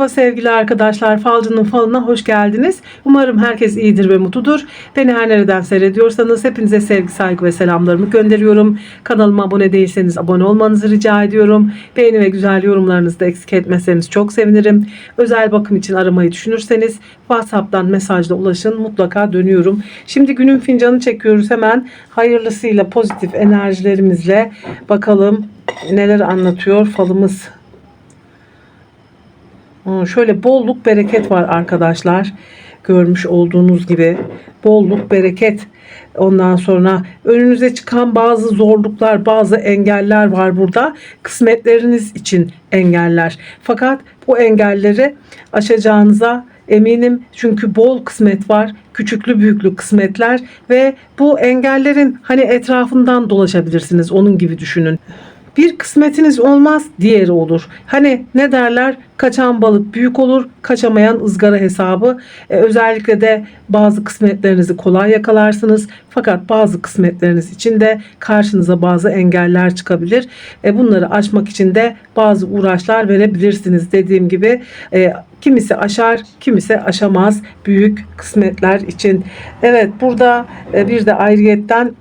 Merhaba sevgili arkadaşlar. Falcının falına hoş geldiniz. Umarım herkes iyidir ve mutludur. Beni her nereden seyrediyorsanız hepinize sevgi, saygı ve selamlarımı gönderiyorum. Kanalıma abone değilseniz abone olmanızı rica ediyorum. Beğeni ve güzel yorumlarınızı da eksik etmezseniz çok sevinirim. Özel bakım için aramayı düşünürseniz WhatsApp'tan mesajla ulaşın. Mutlaka dönüyorum. Şimdi günün fincanı çekiyoruz hemen. Hayırlısıyla pozitif enerjilerimizle bakalım neler anlatıyor falımız. Şöyle bolluk bereket var arkadaşlar. Görmüş olduğunuz gibi bolluk bereket. Ondan sonra önünüze çıkan bazı zorluklar, bazı engeller var burada. Kısmetleriniz için engeller. Fakat bu engelleri aşacağınıza eminim. Çünkü bol kısmet var. Küçüklü büyüklü kısmetler ve bu engellerin hani etrafından dolaşabilirsiniz. Onun gibi düşünün. Bir kısmetiniz olmaz, diğeri olur. Hani ne derler? Kaçan balık büyük olur, kaçamayan ızgara hesabı. E, özellikle de bazı kısmetlerinizi kolay yakalarsınız. Fakat bazı kısmetleriniz için de karşınıza bazı engeller çıkabilir. E, bunları aşmak için de bazı uğraşlar verebilirsiniz. Dediğim gibi e, kimisi aşar, kimisi aşamaz büyük kısmetler için. Evet burada e, bir de ayrıyetten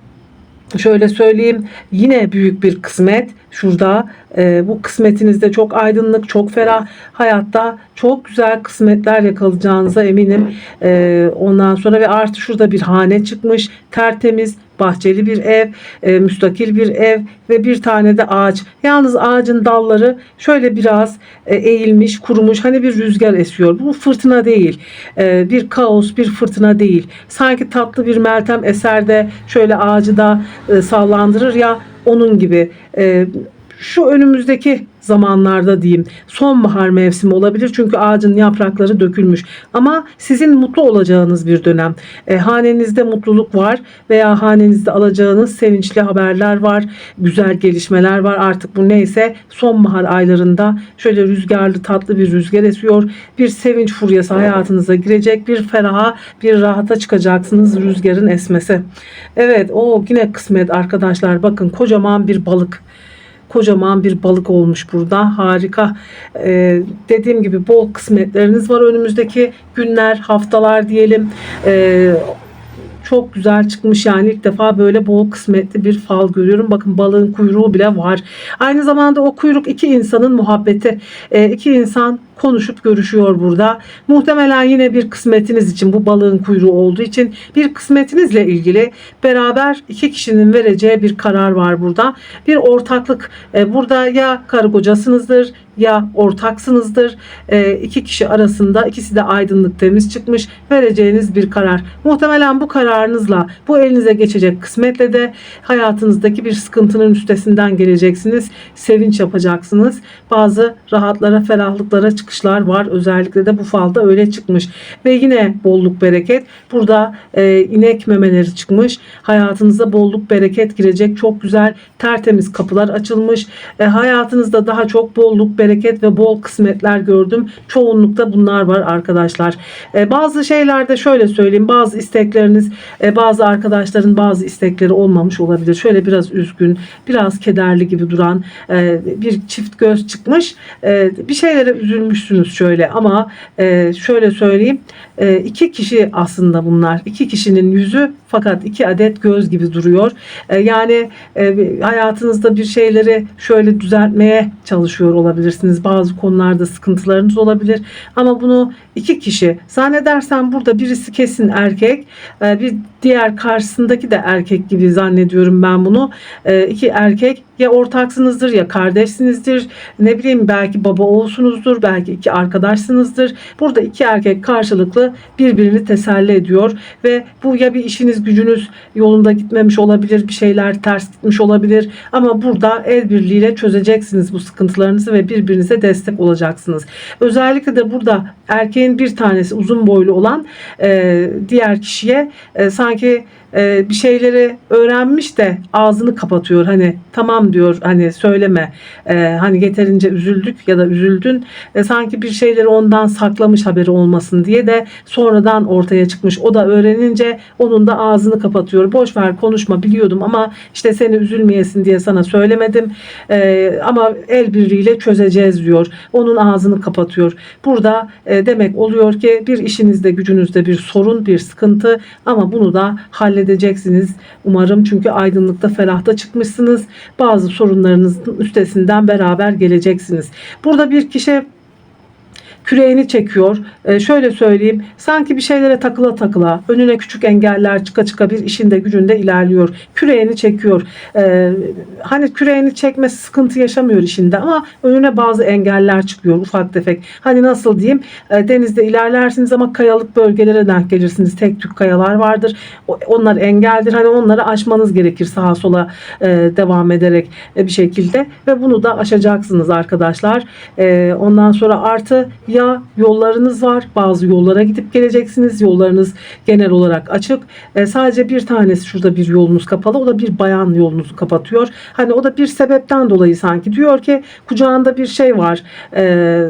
şöyle söyleyeyim yine büyük bir kısmet. Şurada e, bu kısmetinizde çok aydınlık çok ferah. Hayatta çok güzel kısmetler yakalayacağınıza eminim. E, ondan sonra ve artı şurada bir hane çıkmış tertemiz bahçeli bir ev, e, müstakil bir ev ve bir tane de ağaç. Yalnız ağacın dalları şöyle biraz e, eğilmiş, kurumuş. Hani bir rüzgar esiyor. Bu fırtına değil. E, bir kaos, bir fırtına değil. Sanki tatlı bir meltem eserde şöyle ağacı da e, sallandırır ya onun gibi. E, şu önümüzdeki zamanlarda diyeyim sonbahar mevsimi olabilir. Çünkü ağacın yaprakları dökülmüş. Ama sizin mutlu olacağınız bir dönem. E, hanenizde mutluluk var veya hanenizde alacağınız sevinçli haberler var güzel gelişmeler var. Artık bu neyse sonbahar aylarında şöyle rüzgarlı tatlı bir rüzgar esiyor. Bir sevinç furyası hayatınıza girecek. Bir feraha bir rahata çıkacaksınız rüzgarın esmesi. Evet o yine kısmet arkadaşlar. Bakın kocaman bir balık kocaman bir balık olmuş burada. Harika. Ee, dediğim gibi bol kısmetleriniz var önümüzdeki günler, haftalar diyelim. Ee, çok güzel çıkmış yani ilk defa böyle bol kısmetli bir fal görüyorum. Bakın balığın kuyruğu bile var. Aynı zamanda o kuyruk iki insanın muhabbeti. Ee, iki insan konuşup görüşüyor burada. Muhtemelen yine bir kısmetiniz için bu balığın kuyruğu olduğu için bir kısmetinizle ilgili beraber iki kişinin vereceği bir karar var burada. Bir ortaklık e, burada ya karı kocasınızdır ya ortaksınızdır. E, iki kişi arasında ikisi de aydınlık temiz çıkmış vereceğiniz bir karar. Muhtemelen bu kararınızla bu elinize geçecek kısmetle de hayatınızdaki bir sıkıntının üstesinden geleceksiniz. Sevinç yapacaksınız. Bazı rahatlara, ferahlıklara çıkışlar var. Özellikle de bu falda öyle çıkmış. Ve yine bolluk bereket. Burada e, inek memeleri çıkmış. Hayatınıza bolluk bereket girecek. Çok güzel tertemiz kapılar açılmış. E, hayatınızda daha çok bolluk bereket ve bol kısmetler gördüm. Çoğunlukta bunlar var arkadaşlar. E, bazı şeylerde şöyle söyleyeyim. Bazı istekleriniz e, bazı arkadaşların bazı istekleri olmamış olabilir. Şöyle biraz üzgün, biraz kederli gibi duran e, bir çift göz çıkmış. E, bir şeylere üzülmüşsünüz şöyle ama e, şöyle söyleyeyim. E, iki kişi aslında bunlar. İki kişinin yüzü fakat iki adet göz gibi duruyor. E, yani e, hayatınızda bir şeyleri şöyle düzeltmeye çalışıyor olabilirsiniz. Bazı konularda sıkıntılarınız olabilir. Ama bunu iki kişi zannedersem burada birisi kesin erkek e, bir diğer karşısındaki de erkek gibi zannediyorum ben bunu. E, iki erkek ya ortaksınızdır ya kardeşsinizdir ne bileyim belki baba oğulsunuzdur belki iki arkadaşsınızdır. Burada iki erkek karşılıklı birbirini teselli ediyor ve bu ya bir işiniz gücünüz yolunda gitmemiş olabilir bir şeyler ters gitmiş olabilir ama burada el birliğiyle çözeceksiniz bu sıkıntılarınızı ve birbirinize destek olacaksınız. Özellikle de burada erkeğin bir tanesi uzun boylu olan e, diğer kişiye e, sanki e, bir şeyleri öğrenmiş de ağzını kapatıyor. Hani tamam diyor hani söyleme E, hani yeterince üzüldük ya da üzüldün E, sanki bir şeyleri ondan saklamış haberi olmasın diye de sonradan ortaya çıkmış. O da öğrenince onun da ağzını kapatıyor. Boş ver konuşma biliyordum ama işte seni üzülmeyesin diye sana söylemedim. E, ama el birliğiyle çözeceğiz diyor. Onun ağzını kapatıyor. Burada e, demek oluyor ki bir işinizde gücünüzde bir sorun bir sıkıntı ama bunu da halledeceksiniz umarım. Çünkü aydınlıkta ferahta çıkmışsınız. Bazı sorunlarınızın üstesinden beraber geleceksiniz. Burada bir kişi küreğini çekiyor. Ee, şöyle söyleyeyim. Sanki bir şeylere takıla takıla önüne küçük engeller çıka çıka bir işinde gücünde ilerliyor. Küreğini çekiyor. Ee, hani küreğini çekmesi sıkıntı yaşamıyor işinde ama önüne bazı engeller çıkıyor ufak tefek. Hani nasıl diyeyim? Ee, denizde ilerlersiniz ama kayalık bölgelere denk gelirsiniz. Tek tük kayalar vardır. Onlar engeldir. Hani onları aşmanız gerekir sağa sola e, devam ederek e, bir şekilde ve bunu da aşacaksınız arkadaşlar. E, ondan sonra artı ya yollarınız var. Bazı yollara gidip geleceksiniz. Yollarınız genel olarak açık. E, sadece bir tanesi şurada bir yolunuz kapalı. O da bir bayan yolunuzu kapatıyor. Hani o da bir sebepten dolayı sanki diyor ki kucağında bir şey var. E,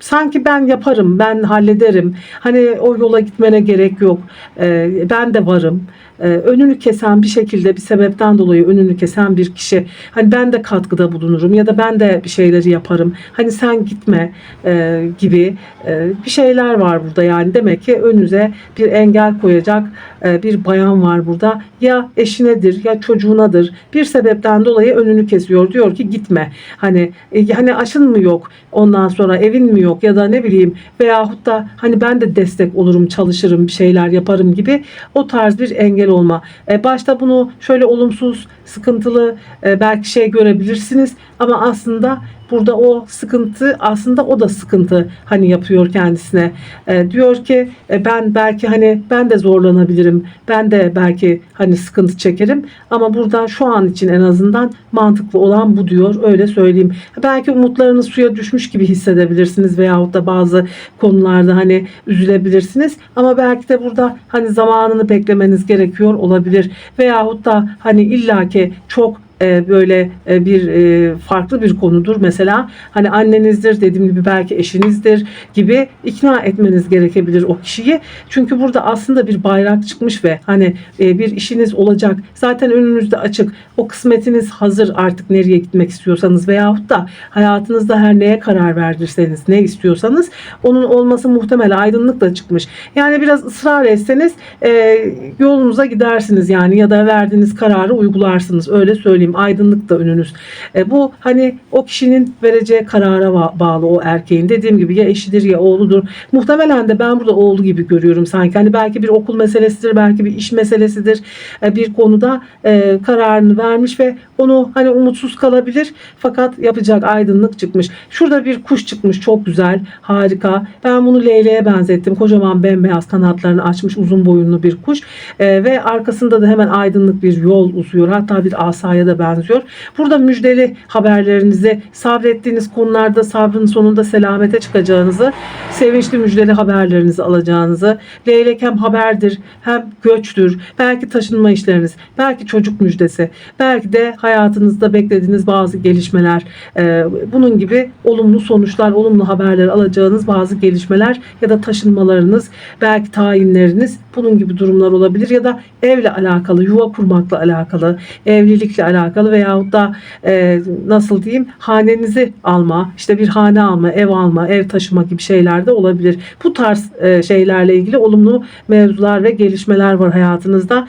sanki ben yaparım, ben hallederim. Hani o yola gitmene gerek yok. E, ben de varım. E, önünü kesen bir şekilde bir sebepten dolayı önünü kesen bir kişi. Hani ben de katkıda bulunurum ya da ben de bir şeyleri yaparım. Hani sen gitme e, gibi e, bir şeyler var burada yani. Demek ki önünüze bir engel koyacak e, bir bayan var burada. Ya eşinedir ya çocuğunadır. Bir sebepten dolayı önünü kesiyor. Diyor ki gitme. Hani e, hani aşın mı yok? Ondan sonra evin mi yok ya da ne bileyim veyahut da hani ben de destek olurum, çalışırım, bir şeyler yaparım gibi o tarz bir engel olma. E, başta bunu şöyle olumsuz, sıkıntılı e, belki şey görebilirsiniz ama aslında burada o sıkıntı aslında o da sıkıntı hani yapıyor kendisine. E, diyor ki e, ben belki hani ben de zorlanabilirim. Ben de belki hani sıkıntı çekerim ama burada şu an için en azından mantıklı olan bu diyor. Öyle söyleyeyim. Belki umutlarınız suya düşmüş gibi hissedebilirsiniz veyahut da bazı konularda hani üzülebilirsiniz ama belki de burada hani zamanını beklemeniz gerekiyor olabilir veyahut da hani illaki çok e, böyle e, bir e, farklı bir konudur. Mesela hani annenizdir dediğim gibi belki eşinizdir gibi ikna etmeniz gerekebilir o kişiyi. Çünkü burada aslında bir bayrak çıkmış ve hani bir işiniz olacak. Zaten önünüzde açık. O kısmetiniz hazır artık nereye gitmek istiyorsanız veyahut da hayatınızda her neye karar verdirseniz ne istiyorsanız onun olması muhtemel aydınlık da çıkmış. Yani biraz ısrar etseniz e, yolunuza gidersiniz yani ya da verdiğiniz kararı uygularsınız. Öyle söyleyeyim. Aydınlık da önünüz. E, bu hani o kişinin vereceği karara ba- bağlı o erkeğin. Dediğim gibi ya eşidir ya oğludur. Muhtemelen de ben burada oğlu gibi görüyorum sanki. Hani belki bir okul meselesidir, belki bir iş meselesidir. E, bir konuda e, kararını vermiş ve onu hani umutsuz kalabilir fakat yapacak aydınlık çıkmış. Şurada bir kuş çıkmış çok güzel, harika. Ben bunu leyleğe benzettim. Kocaman bembeyaz kanatlarını açmış uzun boyunlu bir kuş E, ve arkasında da hemen aydınlık bir yol uzuyor. Hatta bir asaya da benziyor. Burada müjdeli haberlerinizi sabrettiğiniz konularda sabrın sonunda selamete çıkacağınızı, sevinçli müjdeli haberlerinizi alacağınızı, leylek hem haberdir hem göçtür, belki taşınma işleriniz, belki çocuk müjdesi, belki de hayatınızda beklediğiniz bazı gelişmeler, e, bunun gibi olumlu sonuçlar, olumlu haberler alacağınız bazı gelişmeler ya da taşınmalarınız, belki tayinleriniz bunun gibi durumlar olabilir ya da evle alakalı, yuva kurmakla alakalı, evlilikle alakalı veyahut da e, nasıl diyeyim hanenizi alma, işte bir hane alma, ev alma, ev taşıma gibi şeyler de olabilir. Bu tarz e, şeylerle ilgili olumlu mevzular ve gelişmeler var hayatınızda.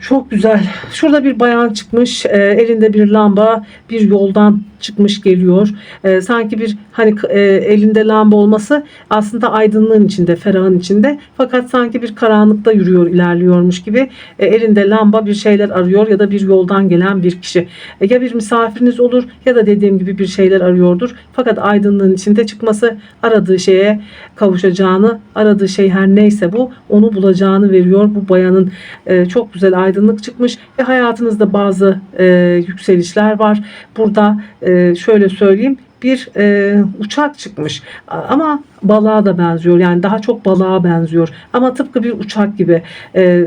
Çok güzel. Şurada bir bayan çıkmış. e, elinde bir lamba bir yoldan çıkmış geliyor. E, sanki bir hani e, elinde lamba olması aslında aydınlığın içinde, ferahın içinde. Fakat sanki bir karanlıkta yürüyor, ilerliyormuş gibi. E, elinde lamba bir şeyler arıyor ya da bir yoldan gelen bir kişi. E, ya bir misafiriniz olur ya da dediğim gibi bir şeyler arıyordur. Fakat aydınlığın içinde çıkması aradığı şeye kavuşacağını, aradığı şey her neyse bu onu bulacağını veriyor. Bu bayanın e, çok güzel aydınlık çıkmış ve hayatınızda bazı e, yükselişler var. Burada e, şöyle söyleyeyim bir e, uçak çıkmış. Ama balığa da benziyor. Yani daha çok balığa benziyor. Ama tıpkı bir uçak gibi. E,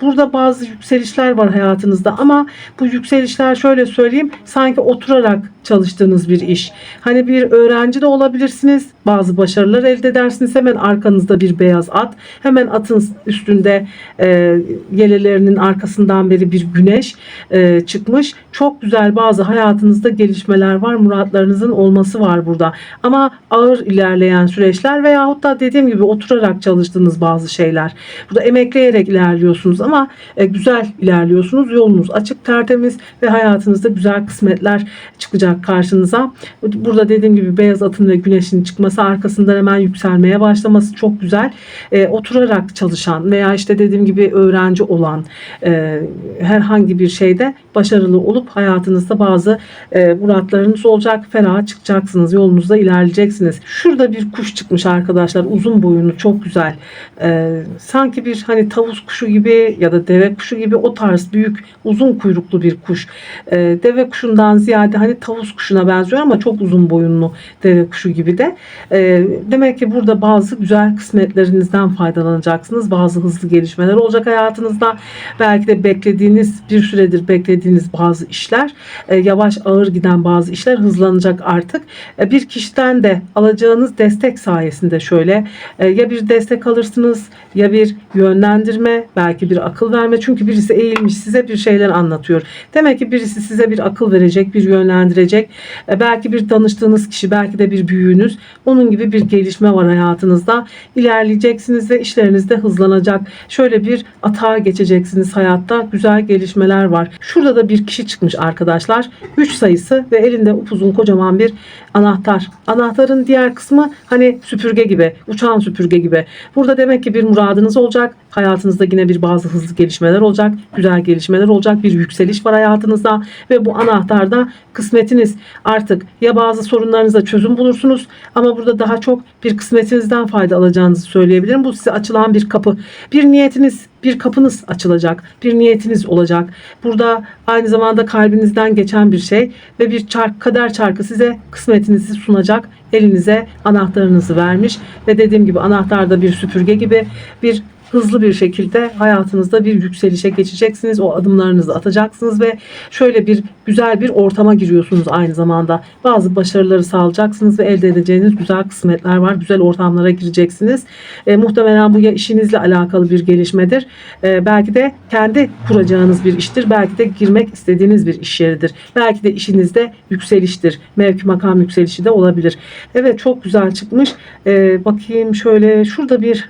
Burada bazı yükselişler var hayatınızda ama bu yükselişler şöyle söyleyeyim sanki oturarak çalıştığınız bir iş. Hani bir öğrenci de olabilirsiniz. Bazı başarılar elde edersiniz. Hemen arkanızda bir beyaz at. Hemen atın üstünde e, yelelerinin arkasından beri bir güneş e, çıkmış. Çok güzel bazı hayatınızda gelişmeler var. Muratlarınızın olması var burada. Ama ağır ilerleyen süreçler veyahut da dediğim gibi oturarak çalıştığınız bazı şeyler. Burada emekleyerek ilerliyorsunuz ama e, güzel ilerliyorsunuz. Yolunuz açık, tertemiz ve hayatınızda güzel kısmetler çıkacak karşınıza. Burada dediğim gibi beyaz atın ve güneşin çıkması arkasından hemen yükselmeye başlaması çok güzel. E, oturarak çalışan veya işte dediğim gibi öğrenci olan e, herhangi bir şeyde başarılı olup hayatınızda bazı e, muratlarınız olacak. Ferah çıkacaksınız. Yolunuzda ilerleyeceksiniz. Şurada bir kuş çıkmış arkadaşlar. Uzun boyunlu çok güzel. E, sanki bir hani tavus kuşu gibi ya da deve kuşu gibi o tarz büyük uzun kuyruklu bir kuş. E, deve kuşundan ziyade hani tavus kuşuna benziyor ama çok uzun boyunlu deve kuşu gibi de. E, demek ki burada bazı güzel kısmetlerinizden faydalanacaksınız. Bazı hızlı gelişmeler olacak hayatınızda. Belki de beklediğiniz bir süredir beklediğiniz bazı işler e, yavaş ağır giden bazı işler hızlanacak artık. E, bir kişiden de alacağınız destek sayesinde şöyle e, ya bir destek alırsınız ya bir yönlendirme belki bir akıl verme çünkü birisi eğilmiş size bir şeyler anlatıyor. Demek ki birisi size bir akıl verecek, bir yönlendirecek. E, belki bir danıştığınız kişi, belki de bir büyüğünüz. Onun gibi bir gelişme var hayatınızda. İlerleyeceksiniz ve işleriniz de hızlanacak. Şöyle bir atağa geçeceksiniz hayatta. Güzel gelişmeler var. Şurada da bir kişi çıkmış arkadaşlar. 3 sayısı ve elinde upuzun kocaman bir anahtar. Anahtarın diğer kısmı hani süpürge gibi, uçağın süpürge gibi. Burada demek ki bir muradınız olacak. Hayatınızda yine bir bazı hızlı gelişmeler olacak. Güzel gelişmeler olacak. Bir yükseliş var hayatınızda ve bu anahtarda kısmetiniz artık ya bazı sorunlarınıza çözüm bulursunuz ama burada daha çok bir kısmetinizden fayda alacağınızı söyleyebilirim. Bu size açılan bir kapı. Bir niyetiniz bir kapınız açılacak, bir niyetiniz olacak. Burada aynı zamanda kalbinizden geçen bir şey ve bir çark, kader çarkı size kısmetinizi sunacak. Elinize anahtarınızı vermiş ve dediğim gibi anahtar da bir süpürge gibi bir hızlı bir şekilde hayatınızda bir yükselişe geçeceksiniz. O adımlarınızı atacaksınız ve şöyle bir güzel bir ortama giriyorsunuz aynı zamanda. Bazı başarıları sağlayacaksınız ve elde edeceğiniz güzel kısmetler var. Güzel ortamlara gireceksiniz. E, muhtemelen bu ya işinizle alakalı bir gelişmedir. E, belki de kendi kuracağınız bir iştir. Belki de girmek istediğiniz bir iş yeridir. Belki de işinizde yükseliştir. Mevki makam yükselişi de olabilir. Evet çok güzel çıkmış. E, bakayım şöyle şurada bir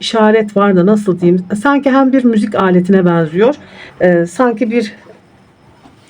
işaret var da nasıl diyeyim? Sanki hem bir müzik aletine benziyor Ee, sanki bir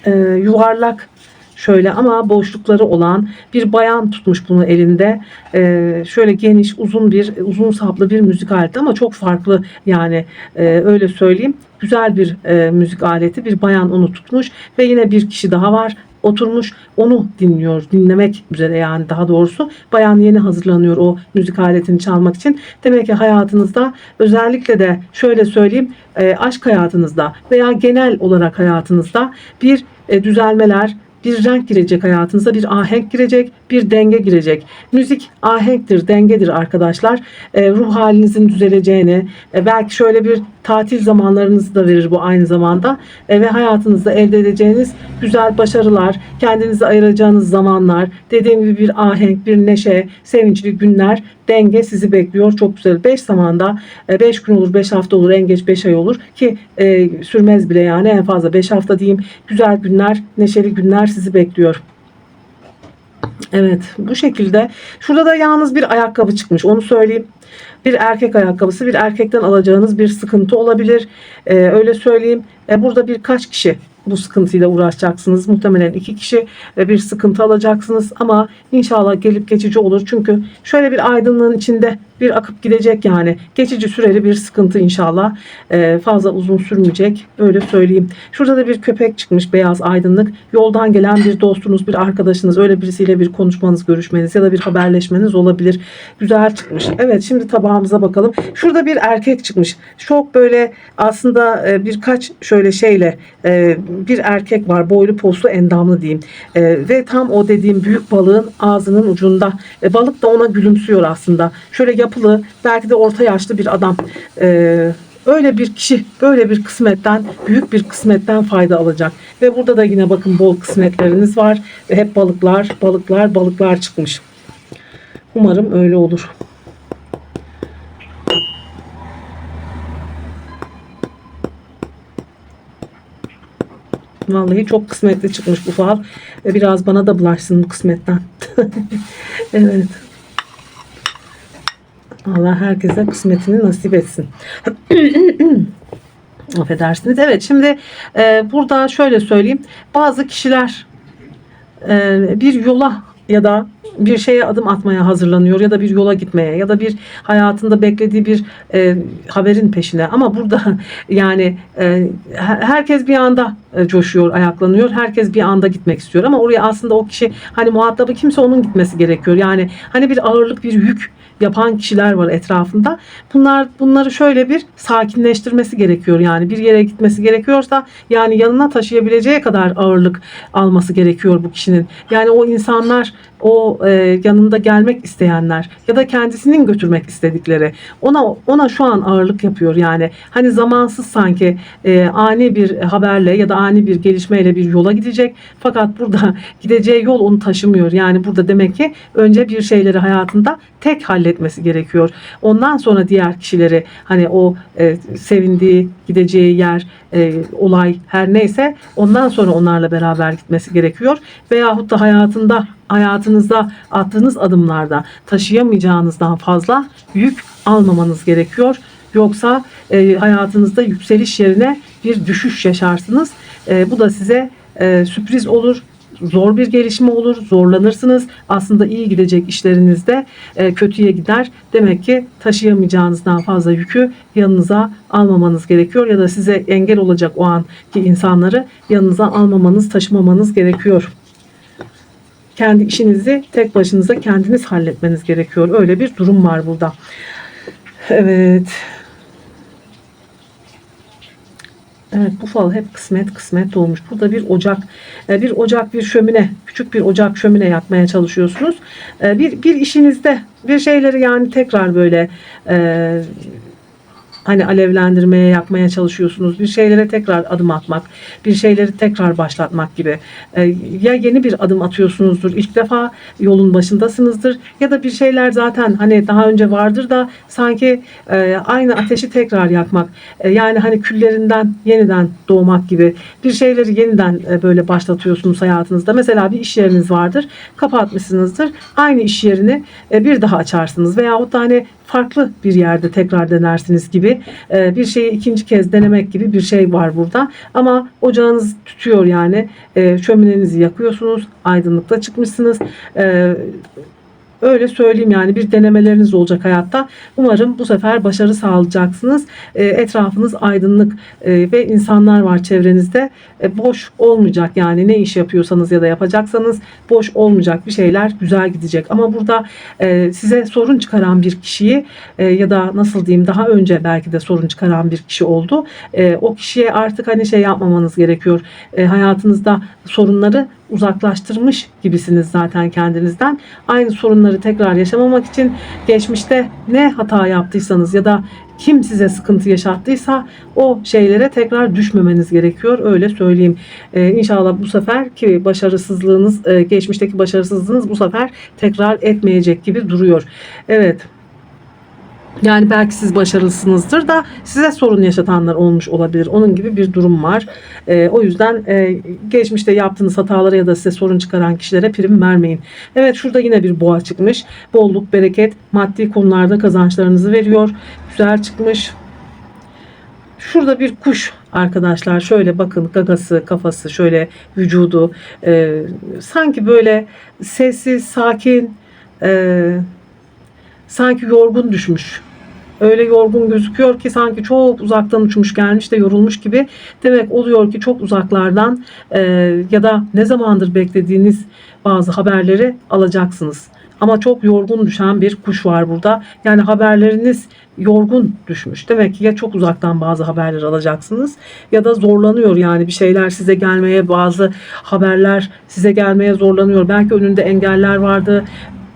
e, yuvarlak şöyle ama boşlukları olan bir bayan tutmuş bunu elinde. Ee, şöyle geniş uzun bir uzun saplı bir müzik aleti ama çok farklı yani e, öyle söyleyeyim. Güzel bir e, müzik aleti. Bir bayan onu tutmuş ve yine bir kişi daha var oturmuş onu dinliyor dinlemek üzere yani daha doğrusu bayan yeni hazırlanıyor o müzik aletini çalmak için demek ki hayatınızda özellikle de şöyle söyleyeyim e, aşk hayatınızda veya genel olarak hayatınızda bir e, düzelmeler bir renk girecek hayatınıza, bir ahenk girecek, bir denge girecek. Müzik ahenktir, dengedir arkadaşlar. E, ruh halinizin düzeleceğini, belki şöyle bir tatil zamanlarınızı da verir bu aynı zamanda. E, ve hayatınızda elde edeceğiniz güzel başarılar, kendinize ayıracağınız zamanlar, dediğim gibi bir ahenk, bir neşe, sevinçli günler, denge sizi bekliyor. Çok güzel. 5 zamanda 5 gün olur, 5 hafta olur, en geç 5 ay olur ki e, sürmez bile yani en fazla 5 hafta diyeyim. Güzel günler, neşeli günler sizi bekliyor. Evet bu şekilde. Şurada da yalnız bir ayakkabı çıkmış onu söyleyeyim. Bir erkek ayakkabısı bir erkekten alacağınız bir sıkıntı olabilir. Ee, öyle söyleyeyim. E, burada birkaç kişi bu sıkıntıyla uğraşacaksınız. Muhtemelen iki kişi ve bir sıkıntı alacaksınız ama inşallah gelip geçici olur. Çünkü şöyle bir aydınlığın içinde bir akıp gidecek yani. Geçici süreli bir sıkıntı inşallah. Ee, fazla uzun sürmeyecek. Öyle söyleyeyim. Şurada da bir köpek çıkmış beyaz aydınlık. Yoldan gelen bir dostunuz, bir arkadaşınız, öyle birisiyle bir konuşmanız, görüşmeniz ya da bir haberleşmeniz olabilir. Güzel çıkmış. Evet şimdi tabağımıza bakalım. Şurada bir erkek çıkmış. Çok böyle aslında e, birkaç şöyle şöyle şeyle e, bir erkek var boylu poslu endamlı diyeyim. E, ve tam o dediğim büyük balığın ağzının ucunda. E, balık da ona gülümsüyor aslında. Şöyle yapılı belki de orta yaşlı bir adam. E, öyle bir kişi böyle bir kısmetten büyük bir kısmetten fayda alacak. Ve burada da yine bakın bol kısmetleriniz var. Ve hep balıklar balıklar balıklar çıkmış. Umarım öyle olur. Vallahi çok kısmetli çıkmış bu fal. Biraz bana da bulaşsın bu kısmetten. evet. Allah herkese kısmetini nasip etsin. Affedersiniz. Evet şimdi e, burada şöyle söyleyeyim. Bazı kişiler e, bir yola ya da bir şeye adım atmaya hazırlanıyor ya da bir yola gitmeye ya da bir hayatında beklediği bir e, haberin peşine ama burada yani e, her- herkes bir anda e, coşuyor, ayaklanıyor. Herkes bir anda gitmek istiyor ama oraya aslında o kişi hani muhatabı kimse onun gitmesi gerekiyor. Yani hani bir ağırlık, bir yük yapan kişiler var etrafında. Bunlar bunları şöyle bir sakinleştirmesi gerekiyor. Yani bir yere gitmesi gerekiyorsa yani yanına taşıyabileceği kadar ağırlık alması gerekiyor bu kişinin. Yani o insanlar o e, yanında gelmek isteyenler ya da kendisinin götürmek istedikleri ona ona şu an ağırlık yapıyor yani. Hani zamansız sanki e, ani bir haberle ya da ani bir gelişmeyle bir yola gidecek fakat burada gideceği yol onu taşımıyor. Yani burada demek ki önce bir şeyleri hayatında tek halletmesi gerekiyor. Ondan sonra diğer kişileri hani o e, sevindiği gideceği yer e, olay her neyse ondan sonra onlarla beraber gitmesi gerekiyor. Veyahut da hayatında hayatınızda attığınız adımlarda taşıyamayacağınızdan fazla yük almamanız gerekiyor. Yoksa e, hayatınızda yükseliş yerine bir düşüş yaşarsınız. E, bu da size e, sürpriz olur. Zor bir gelişme olur, zorlanırsınız. Aslında iyi gidecek işlerinizde e, kötüye gider. Demek ki taşıyamayacağınızdan fazla yükü yanınıza almamanız gerekiyor ya da size engel olacak o anki insanları yanınıza almamanız, taşımamanız gerekiyor kendi işinizi tek başınıza kendiniz halletmeniz gerekiyor. Öyle bir durum var burada. Evet. Evet bu fal hep kısmet kısmet olmuş. Burada bir ocak, e, bir ocak, bir şömine, küçük bir ocak şömine yakmaya çalışıyorsunuz. E, Bir, bir işinizde bir şeyleri yani tekrar böyle e, hani alevlendirmeye, yakmaya çalışıyorsunuz. Bir şeylere tekrar adım atmak, bir şeyleri tekrar başlatmak gibi. Ee, ya yeni bir adım atıyorsunuzdur, ilk defa yolun başındasınızdır ya da bir şeyler zaten hani daha önce vardır da sanki e, aynı ateşi tekrar yakmak. E, yani hani küllerinden yeniden doğmak gibi bir şeyleri yeniden e, böyle başlatıyorsunuz hayatınızda. Mesela bir iş yeriniz vardır, kapatmışsınızdır. Aynı iş yerini bir daha açarsınız veyahut da hani farklı bir yerde tekrar denersiniz gibi e, bir şeyi ikinci kez denemek gibi bir şey var burada. Ama ocağınız tutuyor yani E, yakıyorsunuz, aydınlıkta çıkmışsınız. E, Öyle söyleyeyim yani bir denemeleriniz olacak hayatta. Umarım bu sefer başarı sağlayacaksınız. E, etrafınız aydınlık e, ve insanlar var çevrenizde. E, boş olmayacak yani ne iş yapıyorsanız ya da yapacaksanız boş olmayacak bir şeyler güzel gidecek. Ama burada size sorun çıkaran bir kişiyi ya da nasıl diyeyim daha önce belki de sorun çıkaran bir kişi oldu. O kişiye artık hani şey yapmamanız gerekiyor. Hayatınızda sorunları uzaklaştırmış gibisiniz zaten kendinizden. Aynı sorunları tekrar yaşamamak için geçmişte ne hata yaptıysanız ya da kim size sıkıntı yaşattıysa o şeylere tekrar düşmemeniz gerekiyor. Öyle söyleyeyim. Ee, inşallah bu sefer ki başarısızlığınız, e, geçmişteki başarısızlığınız bu sefer tekrar etmeyecek gibi duruyor. Evet. Yani belki siz başarılısınızdır da size sorun yaşatanlar olmuş olabilir. Onun gibi bir durum var. Ee, o yüzden e, geçmişte yaptığınız hatalara ya da size sorun çıkaran kişilere prim vermeyin. Evet şurada yine bir boğa çıkmış. Bolluk, bereket, maddi konularda kazançlarınızı veriyor. Güzel çıkmış. Şurada bir kuş arkadaşlar şöyle bakın gagası kafası şöyle vücudu e, sanki böyle sessiz sakin e, sanki yorgun düşmüş öyle yorgun gözüküyor ki sanki çok uzaktan uçmuş gelmiş de yorulmuş gibi. Demek oluyor ki çok uzaklardan e, ya da ne zamandır beklediğiniz bazı haberleri alacaksınız. Ama çok yorgun düşen bir kuş var burada. Yani haberleriniz yorgun düşmüş. Demek ki ya çok uzaktan bazı haberler alacaksınız ya da zorlanıyor yani bir şeyler size gelmeye bazı haberler size gelmeye zorlanıyor. Belki önünde engeller vardı.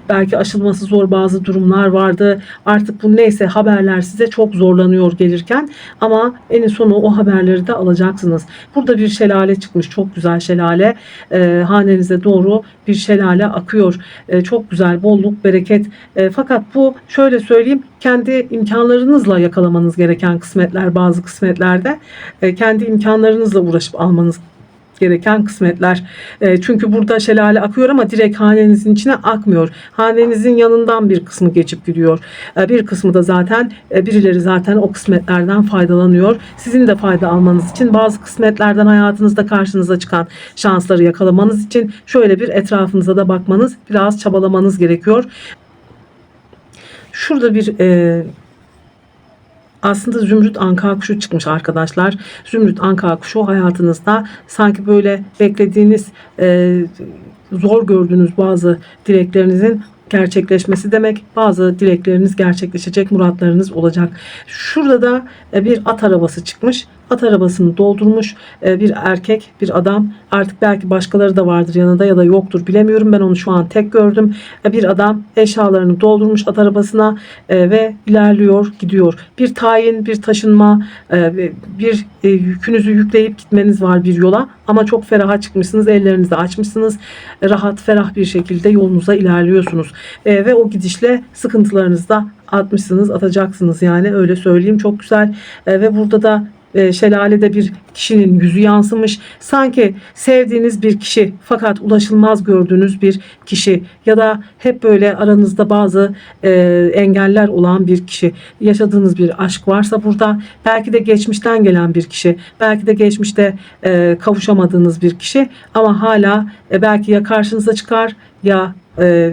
Belki aşılması zor bazı durumlar vardı. Artık bu neyse haberler size çok zorlanıyor gelirken ama en sonu o haberleri de alacaksınız. Burada bir şelale çıkmış. Çok güzel şelale. Ee, hanenize doğru bir şelale akıyor. Ee, çok güzel bolluk, bereket. Ee, fakat bu şöyle söyleyeyim kendi imkanlarınızla yakalamanız gereken kısmetler bazı kısmetlerde. Ee, kendi imkanlarınızla uğraşıp almanız gereken kısmetler. E, çünkü burada şelale akıyor ama direkt hanenizin içine akmıyor. Hanenizin yanından bir kısmı geçip gidiyor. E, bir kısmı da zaten e, birileri zaten o kısmetlerden faydalanıyor. Sizin de fayda almanız için bazı kısmetlerden hayatınızda karşınıza çıkan şansları yakalamanız için şöyle bir etrafınıza da bakmanız, biraz çabalamanız gerekiyor. Şurada bir e, aslında zümrüt anka kuşu çıkmış arkadaşlar. Zümrüt anka kuşu hayatınızda sanki böyle beklediğiniz e, zor gördüğünüz bazı dileklerinizin gerçekleşmesi demek. Bazı dilekleriniz gerçekleşecek, muratlarınız olacak. Şurada da e, bir at arabası çıkmış. At arabasını doldurmuş e, bir erkek, bir adam. Artık belki başkaları da vardır yanında ya da yoktur bilemiyorum. Ben onu şu an tek gördüm. E, Bir adam eşyalarını doldurmuş at arabasına e, ve ilerliyor, gidiyor. Bir tayin, bir taşınma, e, bir yükünüzü yükleyip gitmeniz var bir yola. Ama çok feraha çıkmışsınız, ellerinizi açmışsınız. Rahat, ferah bir şekilde yolunuza ilerliyorsunuz. Ve o gidişle sıkıntılarınızı da atmışsınız, atacaksınız yani öyle söyleyeyim. Çok güzel. E, Ve burada da e, şelalede bir kişinin yüzü yansımış. Sanki sevdiğiniz bir kişi fakat ulaşılmaz gördüğünüz bir kişi ya da hep böyle aranızda bazı e, engeller olan bir kişi. Yaşadığınız bir aşk varsa burada belki de geçmişten gelen bir kişi. Belki de geçmişte e, kavuşamadığınız bir kişi ama hala e, belki ya karşınıza çıkar ya e,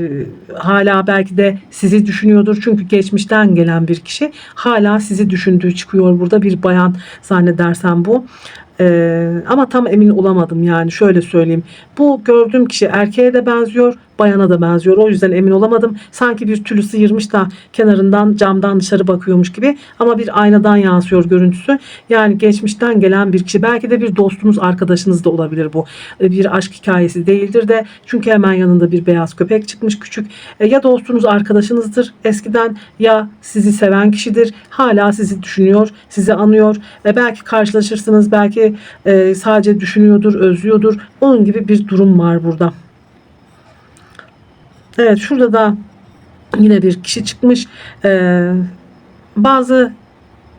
hala belki de sizi düşünüyordur. Çünkü geçmişten gelen bir kişi hala sizi düşündüğü çıkıyor. Burada bir bayan zannedersem bu. E, ama tam emin olamadım yani şöyle söyleyeyim. Bu gördüğüm kişi erkeğe de benziyor, bayana da benziyor. O yüzden emin olamadım. Sanki bir tülü sıyırmış da kenarından camdan dışarı bakıyormuş gibi ama bir aynadan yansıyor görüntüsü. Yani geçmişten gelen bir kişi. Belki de bir dostunuz, arkadaşınız da olabilir bu. E, Bir aşk hikayesi değildir de. Çünkü hemen yanında bir beyaz köpek çıkmış küçük. E, Ya dostunuz, arkadaşınızdır eskiden ya sizi seven kişidir. Hala sizi düşünüyor, sizi anıyor. Ve belki karşılaşırsınız, belki e, sadece düşünüyordur, özlüyordur. Onun gibi bir durum var burada. Evet şurada da yine bir kişi çıkmış. Ee, bazı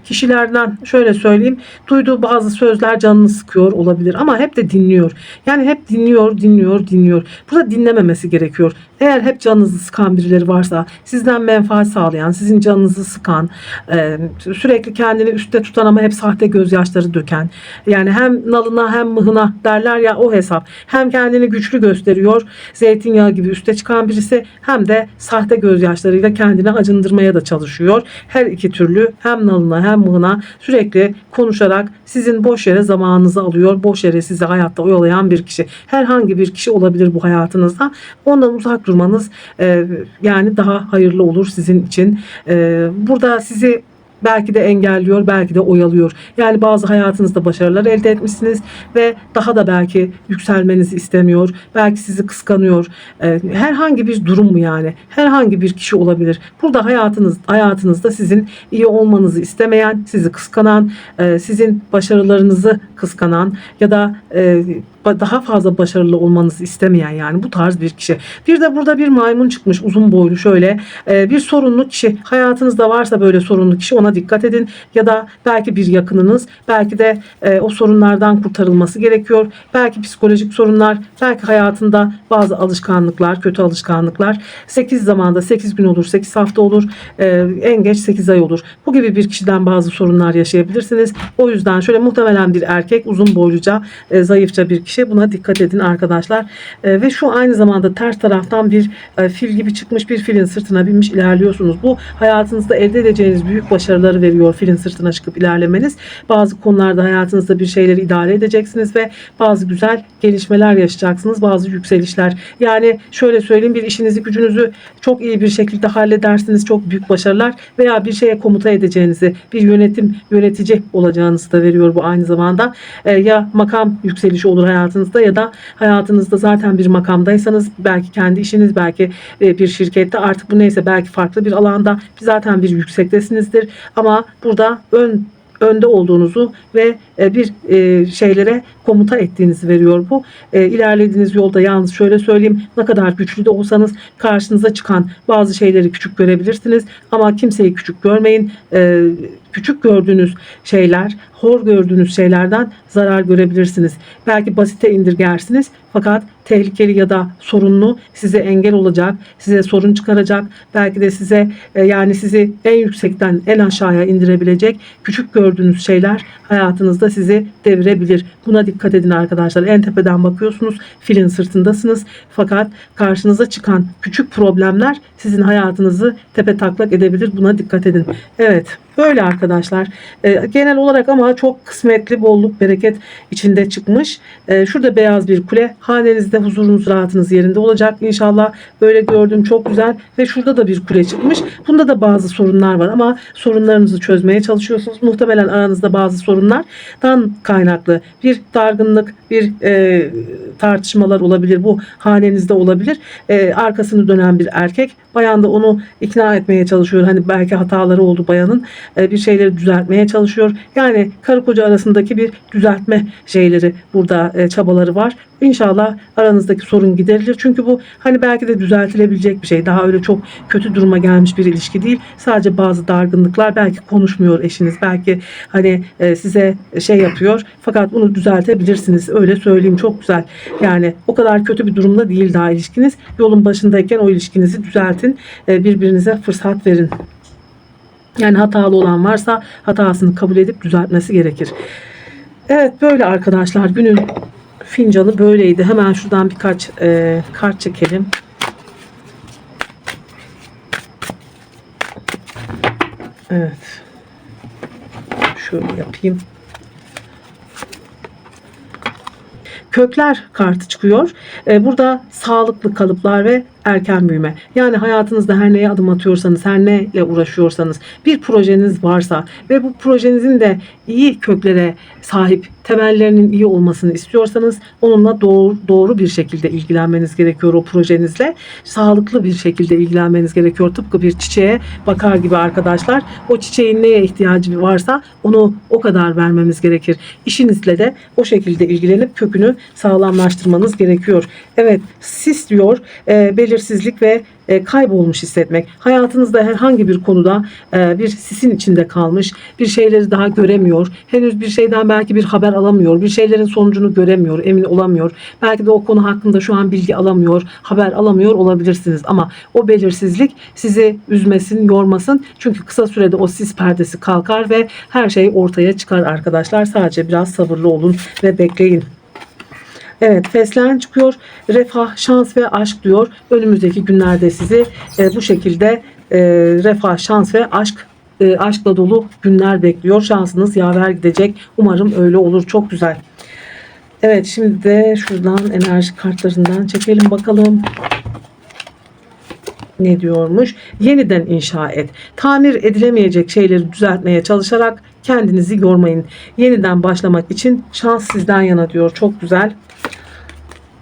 kişilerden şöyle söyleyeyim duyduğu bazı sözler canını sıkıyor olabilir ama hep de dinliyor. Yani hep dinliyor, dinliyor, dinliyor. Burada dinlememesi gerekiyor. Eğer hep canınızı sıkan birileri varsa, sizden menfaat sağlayan, sizin canınızı sıkan, e, sürekli kendini üstte tutan ama hep sahte gözyaşları döken, yani hem nalına hem mıhına derler ya o hesap. Hem kendini güçlü gösteriyor, zeytinyağı gibi üste çıkan birisi hem de sahte gözyaşlarıyla kendini acındırmaya da çalışıyor. Her iki türlü hem nalına hem mıhına sürekli konuşarak sizin boş yere zamanınızı alıyor. Boş yere sizi hayatta oyalayan bir kişi. Herhangi bir kişi olabilir bu hayatınızda. Ondan uzak durmanız e, yani daha hayırlı olur sizin için. E, burada sizi belki de engelliyor, belki de oyalıyor. Yani bazı hayatınızda başarılar elde etmişsiniz ve daha da belki yükselmenizi istemiyor. Belki sizi kıskanıyor. Ee, herhangi bir durum mu yani? Herhangi bir kişi olabilir. Burada hayatınız hayatınızda sizin iyi olmanızı istemeyen, sizi kıskanan, e, sizin başarılarınızı kıskanan ya da e, daha fazla başarılı olmanızı istemeyen yani bu tarz bir kişi. Bir de burada bir maymun çıkmış uzun boylu şöyle e, bir sorunlu kişi hayatınızda varsa böyle sorunlu kişi ona dikkat edin ya da belki bir yakınınız belki de e, o sorunlardan kurtarılması gerekiyor. Belki psikolojik sorunlar belki hayatında bazı alışkanlıklar kötü alışkanlıklar 8 zamanda 8 gün olur 8 hafta olur e, en geç 8 ay olur. Bu gibi bir kişiden bazı sorunlar yaşayabilirsiniz. O yüzden şöyle muhtemelen bir erkek uzun boyluca e, zayıfça bir kişi kişi buna dikkat edin arkadaşlar. E, ve şu aynı zamanda ters taraftan bir e, fil gibi çıkmış bir filin sırtına binmiş ilerliyorsunuz. Bu hayatınızda elde edeceğiniz büyük başarıları veriyor filin sırtına çıkıp ilerlemeniz. Bazı konularda hayatınızda bir şeyleri idare edeceksiniz ve bazı güzel gelişmeler yaşayacaksınız. Bazı yükselişler. Yani şöyle söyleyeyim bir işinizi gücünüzü çok iyi bir şekilde halledersiniz. Çok büyük başarılar veya bir şeye komuta edeceğinizi, bir yönetim yönetici olacağınızı da veriyor bu aynı zamanda. E, ya makam yükselişi olur hayatınızda ya da hayatınızda zaten bir makamdaysanız belki kendi işiniz belki e, bir şirkette artık bu neyse belki farklı bir alanda zaten bir yüksektesinizdir ama burada ön önde olduğunuzu ve e, bir e, şeylere komuta ettiğinizi veriyor bu. İlerlediğiniz yolda yalnız şöyle söyleyeyim ne kadar güçlü de olsanız karşınıza çıkan bazı şeyleri küçük görebilirsiniz ama kimseyi küçük görmeyin. Küçük gördüğünüz şeyler, hor gördüğünüz şeylerden zarar görebilirsiniz. Belki basite indirgersiniz fakat tehlikeli ya da sorunlu size engel olacak, size sorun çıkaracak, belki de size e, yani sizi en yüksekten en aşağıya indirebilecek küçük gördüğünüz şeyler hayatınızda sizi devirebilir. Buna dikkat edin arkadaşlar. En tepeden bakıyorsunuz, filin sırtındasınız fakat karşınıza çıkan küçük problemler sizin hayatınızı tepe taklak edebilir. Buna dikkat edin. Evet, böyle arkadaşlar. E, genel olarak ama çok kısmetli, bolluk, bereket içinde çıkmış. E, şurada beyaz bir kule. Hanenizde huzurunuz, rahatınız yerinde olacak. İnşallah böyle gördüm çok güzel. Ve şurada da bir kule çıkmış. Bunda da bazı sorunlar var ama sorunlarınızı çözmeye çalışıyorsunuz. Muhtemelen aranızda bazı sorunlardan kaynaklı bir dargınlık, bir e, tartışmalar olabilir. Bu hanenizde olabilir. E, arkasını dönen bir erkek. Bayan da onu ikna etmeye çalışıyor. Hani belki hataları oldu bayanın. E, bir şeyleri düzeltmeye çalışıyor. Yani karı koca arasındaki bir düzeltme şeyleri burada e, çabaları var. İnşallah aranızdaki sorun giderilir. Çünkü bu hani belki de düzeltilebilecek bir şey. Daha öyle çok kötü duruma gelmiş bir ilişki değil. Sadece bazı dargınlıklar belki konuşmuyor eşiniz. Belki hani e, size şey yapıyor. Fakat bunu düzeltebilirsiniz. Öyle söyleyeyim çok güzel. Yani o kadar kötü bir durumda değil daha ilişkiniz. Yolun başındayken o ilişkinizi düzeltin. E, birbirinize fırsat verin. Yani hatalı olan varsa hatasını kabul edip düzeltmesi gerekir. Evet böyle arkadaşlar günün fincanı böyleydi. Hemen şuradan birkaç e, kart çekelim. Evet. Şöyle yapayım. Kökler kartı çıkıyor. Ee, burada sağlıklı kalıplar ve erken büyüme. Yani hayatınızda her neye adım atıyorsanız, her neyle uğraşıyorsanız, bir projeniz varsa ve bu projenizin de iyi köklere sahip, temellerinin iyi olmasını istiyorsanız onunla doğru, doğru bir şekilde ilgilenmeniz gerekiyor o projenizle. Sağlıklı bir şekilde ilgilenmeniz gerekiyor. Tıpkı bir çiçeğe bakar gibi arkadaşlar. O çiçeğin neye ihtiyacı varsa onu o kadar vermemiz gerekir. İşinizle de o şekilde ilgilenip kökünü sağlamlaştırmanız gerekiyor. Evet, sis diyor. E, belirsizlik ve e, kaybolmuş hissetmek. Hayatınızda herhangi bir konuda e, bir sisin içinde kalmış, bir şeyleri daha göremiyor. Henüz bir şeyden belki bir haber alamıyor. Bir şeylerin sonucunu göremiyor, emin olamıyor. Belki de o konu hakkında şu an bilgi alamıyor, haber alamıyor olabilirsiniz. Ama o belirsizlik sizi üzmesin, yormasın. Çünkü kısa sürede o sis perdesi kalkar ve her şey ortaya çıkar arkadaşlar. Sadece biraz sabırlı olun ve bekleyin. Evet fesleğen çıkıyor. Refah, şans ve aşk diyor. Önümüzdeki günlerde sizi e, bu şekilde e, refah, şans ve aşk e, aşkla dolu günler bekliyor. Şansınız yaver gidecek. Umarım öyle olur. Çok güzel. Evet şimdi de şuradan enerji kartlarından çekelim bakalım ne diyormuş? Yeniden inşa et. Tamir edilemeyecek şeyleri düzeltmeye çalışarak kendinizi yormayın. Yeniden başlamak için şans sizden yana diyor. Çok güzel.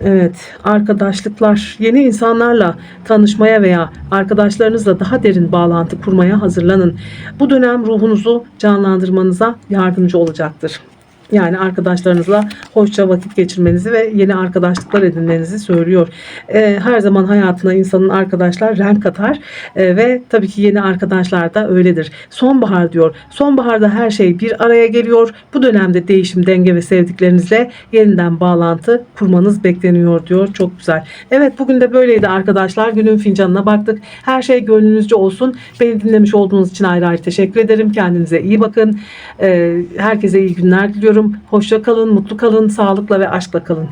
Evet, arkadaşlıklar, yeni insanlarla tanışmaya veya arkadaşlarınızla daha derin bağlantı kurmaya hazırlanın. Bu dönem ruhunuzu canlandırmanıza yardımcı olacaktır. Yani arkadaşlarınızla hoşça vakit geçirmenizi ve yeni arkadaşlıklar edinmenizi söylüyor. Ee, her zaman hayatına insanın arkadaşlar renk katar Ee, ve tabii ki yeni arkadaşlar da öyledir. Sonbahar diyor. Sonbaharda her şey bir araya geliyor. Bu dönemde değişim, denge ve sevdiklerinizle yeniden bağlantı kurmanız bekleniyor diyor. Çok güzel. Evet bugün de böyleydi arkadaşlar. Günün fincanına baktık. Her şey gönlünüzce olsun. Beni dinlemiş olduğunuz için ayrı ayrı teşekkür ederim. Kendinize iyi bakın. Ee, herkese iyi günler diliyorum. Hoşça kalın, mutlu kalın, sağlıkla ve aşkla kalın.